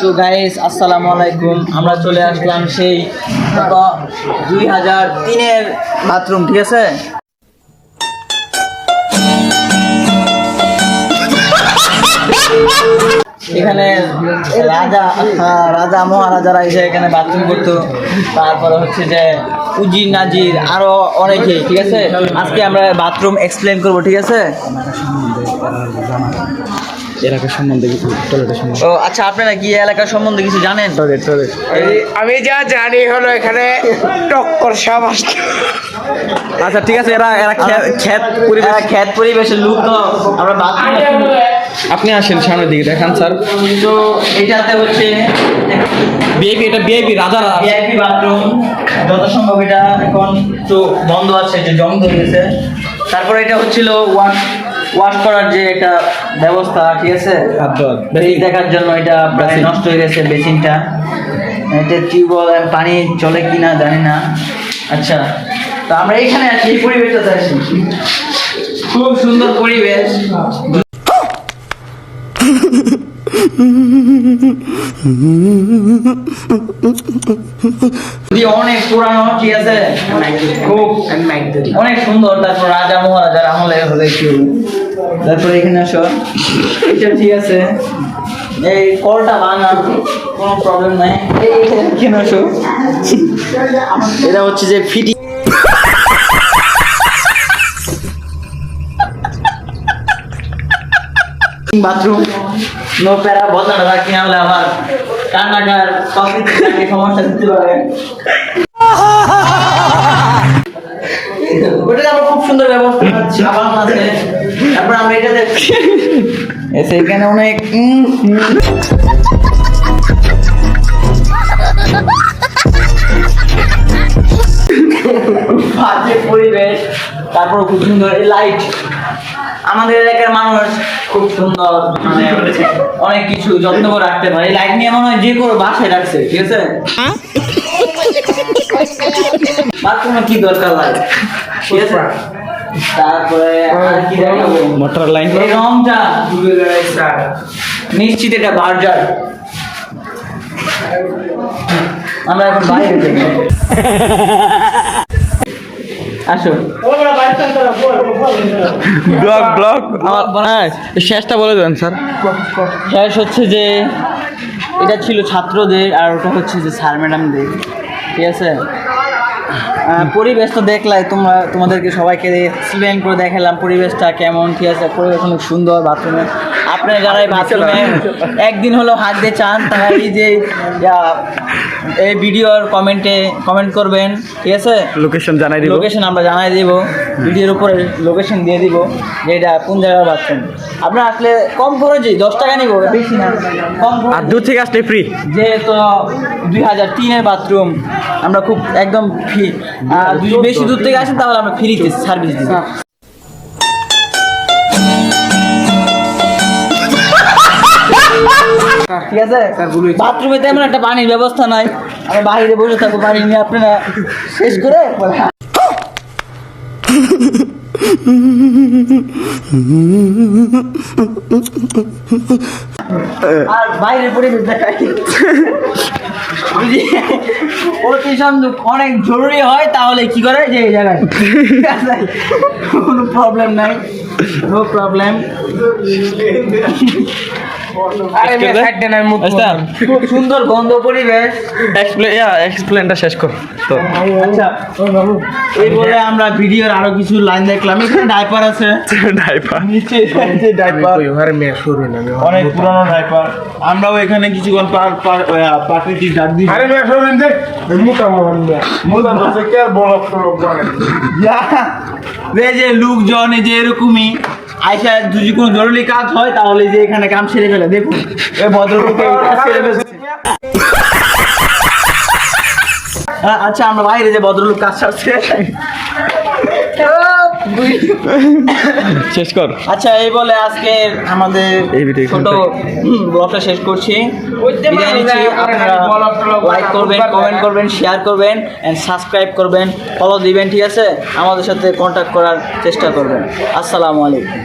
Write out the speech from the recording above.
So guys আসসালামু আলাইকুম আমরা চলে আসলাম সেই দুই হাজার তিনের বাথরুম ঠিক আছে? এখানে রাজা হ্যাঁ, রাজা মহারাজারা এসে এখানে বাথরুম করতো। তারপরে হচ্ছে যে উজির নাজির আরও অনেকে ঠিক আছে? আজকে আমরা বাথরুম এক্সপ্লেন করব ঠিক আছে? এলাকার সম্বন্ধে কিছু টয়লেটের সম্বন্ধে। ও আচ্ছা আপনারা কি এই এলাকার সম্বন্ধে কিছু জানেন? টয়লেট টয়লেট আমি যা জানি হলো এখানে টক্কর সাপ আচ্ছা ঠিক আছে এরা এরা খ্যাত খ্যাত পরিবেশ। খ্যাত পরিবেশের লোক তো আমরা বাথরুম আপনি আসেন সামনের দিকে দেখান স্যার। তো এটাতে হচ্ছে বিআইপি এটা বিআইপি রাজারা ভিআইপি বাথরুম। যত সম্ভব এটা এখন একটু বন্ধ আছে যে জং ধরে গেছে। তারপরে এটা হচ্ছিল ওয়াশ ওয়াশ করার যে একটা ব্যবস্থা ঠিক আছে? দেখার জন্য এটা প্রায় নষ্ট হয়ে গেছে বেসিনটা। এটা টিউবওয়েল পানি চলে কিনা জানি না। আচ্ছা তো আমরা এখানে আছি এই পরিবেশটাতে আছি। খুব সুন্দর পরিবেশ। অনেক পুরানো ঠিক আছে? খুব অনেক সুন্দর। তারপর রাজা মহারাজার আমলে হলে কেউ তারপর এখানে আসো। এটা ঠিক আছে। এই কলটা ভাঙা কোনো প্রবলেম নাই। এই এখানে আসো? এটা হচ্ছে যে ফিটি বাথরুম নো প্যারা বদলা রাখি হলে আবার কান্নাকার প্রকৃতির সমস্যা দিতে পারে। ওটাতে আমরা খুব সুন্দর ব্যবস্থা সাবান আছে তারপর আমরা এটাতে এসে এখানে অনেক। বাজে পরিবেশ। তারপর খুব সুন্দর লাইট আমাদের এলাকার মানুষ খুব সুন্দর মানে অনেক কিছু যত্ন করে রাখতে পারে। লাইট নিয়ে মনে হয় যে কোনো বাসায় রাখছে ঠিক আছে? বাথরুমে কি দরকার লাইট ঠিক আছে? তারপরে আর কি দেখাবো? মোটর লাইন রংটা নিশ্চিত এটা বার্জার। আমরা এখন বাইরে যাব আসো। ব্লগ ব্লগ আমার শেষটা বলে দেন স্যার। শেষ হচ্ছে যে এটা ছিল ছাত্রদের আর ওটা হচ্ছে যে স্যার ম্যাডামদের। ঠিক আছে? পরিবেশ তো দেখলাই তোমরা তোমাদেরকে সবাইকে এক্সপ্লেন করে দেখালাম পরিবেশটা কেমন ঠিক আছে? পরিবেশ অনেক সুন্দর বাথরুমে আপনারা যারা বাথরুমে একদিন হলো হাত দিয়ে চান এই যে এই ভিডিওর কমেন্টে কমেন্ট করবেন ঠিক আছে? লোকেশন জানাই দিব। লোকেশন আমরা জানাই দিব ভিডিওর উপরে লোকেশন দিয়ে দিব যে এটা কোন জায়গার বাথরুম আপনার আসলে কম খরচে দশ টাকা নিব বেশি না। কম আর দূর থেকে আসলে ফ্রি যেহেতু দুই হাজার তিনের বাথরুম আমরা খুব একদম ফ্রি আর বেশি দূর থেকে আসেন তাহলে আমরা ফ্রিতে সার্ভিস দিই ঠিক আছে? বাথরুমে তেমন একটা পানির ব্যবস্থা নাই। আমি বাইরে বসে থাকব পানি নিয়ে আপনারা শেষ করে আর বাইরের পরিবেশ দেখাই। যদি অতি অনেক জরুরি হয় তাহলে কি করে? যে এই জায়গায়। কোনো প্রবলেম নাই নো প্রবলেম খুব সুন্দর গন্ধ পরিবেশ। এক্সপ্লেনটা শেষ কর। তো। আচ্ছা এই বলে আমরা ভিডিওর আরও কিছু লাইন দেখলাম। এখানে ডাইপার আছে। ড্রাইভার নিচে ডাইপার ঘরে মেয়ে শুরু না অনেক পুরনো ডাইপার আমরাও এখানে কিছুক্ষণ পার পার প্রাকৃতিক ডাক দিই। আরে মেয়ে মুটা মুটা বসে কে আর বড় এই যে লোকজন এই যে এরকমই। আইসা যদি কোনো জরুরি কাজ হয় তাহলে যে এখানে কাম সেরে ফেলে। দেখুন সেরে ফেলছে। আ- আচ্ছা আমরা বাইরে যে ভদ্রলোক কাজ সারছে। শেষ কর। আচ্ছা এই বলে আজকে আমাদের ছোট ব্লগটা শেষ করছি। আপনারা লাইক করবেন কমেন্ট করবেন শেয়ার করবেন এন্ড সাবস্ক্রাইব করবেন ফলো দিবেন ঠিক আছে? আমাদের সাথে কন্ট্যাক্ট করার চেষ্টা করবেন। আসসালামু আলাইকুম।